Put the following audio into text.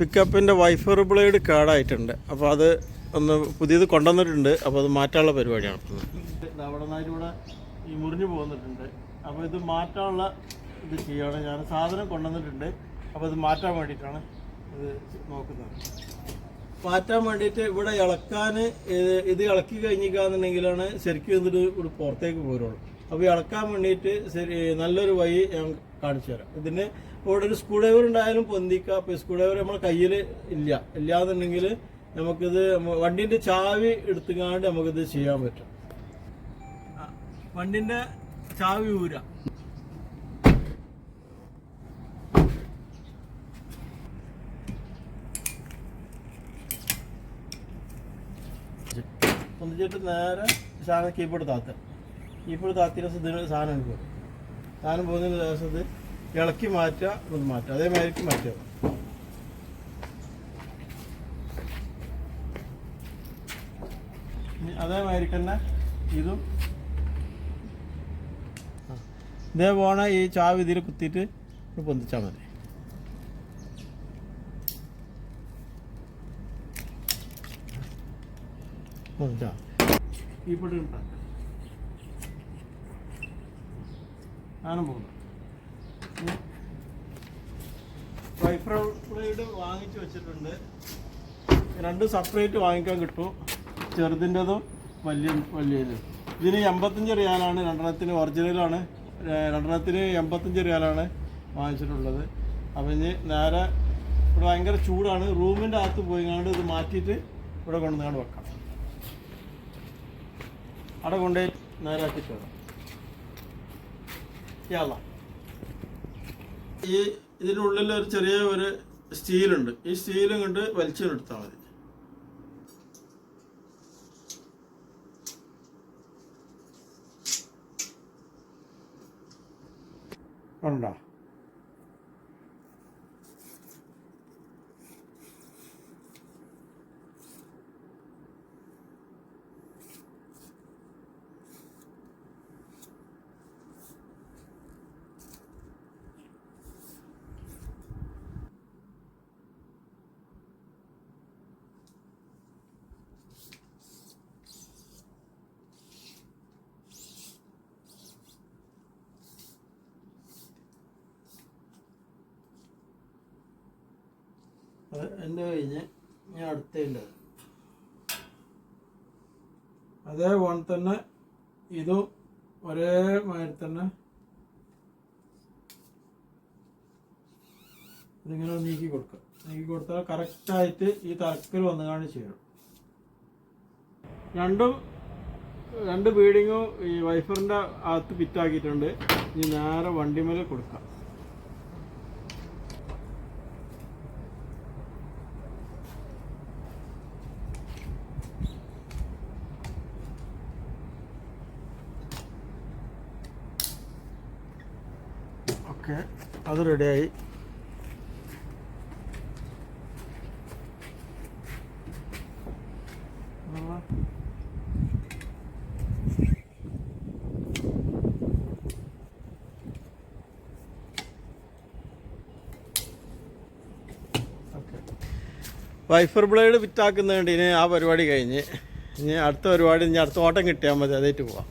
പിക്കപ്പിന്റെ wiper blade കേടായിട്ടുണ്ട്. അപ്പോൾ അത് ഒന്ന് പുതിയത് കൊണ്ടുവന്നിട്ടുണ്ട്. അപ്പോൾ അത് മാറ്റാനുള്ള പരിപാടിയാണ് നിന്നൂടെ ഈ മുറിഞ്ഞു പോകുന്നിട്ടുണ്ട്. അപ്പോൾ ഇത് മാറ്റാനുള്ള ഇത് ചെയ്യുകയാണ് ഞാൻ സാധനം കൊണ്ടുവന്നിട്ടുണ്ട്. അപ്പോൾ ഇത് മാറ്റാൻ വേണ്ടിയിട്ടാണ് ഇത് നോക്കുന്നത്. മാറ്റാൻ വേണ്ടിയിട്ട് ഇവിടെ ഇളക്കാൻ ഇത് ഇളക്കി കഴിഞ്ഞിക്കാന്നുണ്ടെങ്കിലാണ് ശരിക്കും എന്നിട്ട് ഇവിടെ പുറത്തേക്ക് പോരുള്ളൂ. അപ്പോൾ ഇളക്കാൻ വേണ്ടിയിട്ട് ശരി നല്ലൊരു വഴി ഞാൻ കാണിച്ചു തരാം. ഇതിന് ഇവിടെ ഒരു സ്ക്രൂ ഡ്രൈവർ ഉണ്ടായാലും പൊന്തിക്കുക അപ്പോൾ സ്ക്രൂ ഡ്രൈവർ നമ്മുടെ കയ്യിൽ ഇല്ല. ഇല്ലാന്നുണ്ടെങ്കിൽ നമുക്കിത് വണ്ടിന്റെ ചാവി എടുത്തുകാണ്ട് നമുക്കിത് ചെയ്യാൻ പറ്റും. വണ്ടിന്റെ ചാവി ഊര. പൊന്തിച്ചിട്ട് നേരെ സാധനം കീബോർഡ് താത്ത. കീബോർഡ് താത്തിയ ഇതിന് സാധനം പോകും സാധനം പോകുന്ന ദിവസത്ത് ഇളക്കി മാറ്റുക ഇത് മാറ്റുക. അതേമാതിരിക്ക് മാറ്റുക. അതേമാതിരി തന്നെ ഇതും. ഇതേപോലെ ഈ ചാവ് ഇതിൽ കുത്തിയിട്ട് പൊന്തിച്ചാൽ മതി. പൊന്തിച്ചാൽ കീബോർഡ് ഉണ്ടാക്കാം ഞാനും പോകുന്നു. വൈഫ്രൈഡ് ബ്ലേഡ് വാങ്ങിച്ചു വെച്ചിട്ടുണ്ട്. രണ്ട് സെപ്പറേറ്റ് വാങ്ങിക്കാൻ കിട്ടും. ചെറുതിന്റെതും വലിയ വലിയതും. ഇതിന് എൺപത്തഞ്ച് റിയാലാണ് രണ്ടെണ്ണത്തിന് ഒറിജിനലാണ് രണ്ടെണ്ണത്തിന് എൺപത്തഞ്ച് റിയാലാണ് വാങ്ങിച്ചിട്ടുള്ളത്. അപ്പം ഇനി നേരെ ഇവിടെ ഭയങ്കര ചൂടാണ്. റൂമിന്റെ അകത്ത് പോയി കണ്ട് ഇത് മാറ്റിയിട്ട് ഇവിടെ കൊണ്ടുവന്നാണ് വെക്കാം. അവിടെ കൊണ്ടുപോയി നേരെ ആക്കിയിട്ട് വരാം. യാള ഈ ഇതിനുള്ളിൽ ഒരു ചെറിയ ഒരു സ്റ്റീലുണ്ട്. ഈ സ്റ്റീലും കൊണ്ട് വലിച്ചെടുത്താൽ മതി. ഉണ്ടോ അത് എന്റെ കഴിഞ്ഞ് ഞാൻ അടുത്തതിന്റെ അതേപോലെ തന്നെ ഇതും ഒരേ മാതിരി തന്നെ ഇതിങ്ങനെ നീക്കി കൊടുക്കുക നീക്കി കൊടുത്താൽ കറക്റ്റായിട്ട് ഈ തറക്കൽ വന്നു കാണി ചെയ്യണം രണ്ടും രണ്ട് ബീഡിങ്ങും ഈ വൈഫറിന്റെ അകത്ത് ഫിറ്റാക്കിയിട്ടുണ്ട്. ഇനി നേരെ വണ്ടിമേൽ കൊടുക്കാം. ഓക്കെ. അത് റെഡിയായി. വൈഫർ ബ്ലേഡ് ഫിറ്റാക്കുന്നതിന് ആ പരിപാടി കഴിഞ്ഞ്. ഇനി അടുത്ത പരിപാടി ഇനി അടുത്ത ഓട്ടം കിട്ടിയാൽ മതി. അതായിട്ട് പോവാം.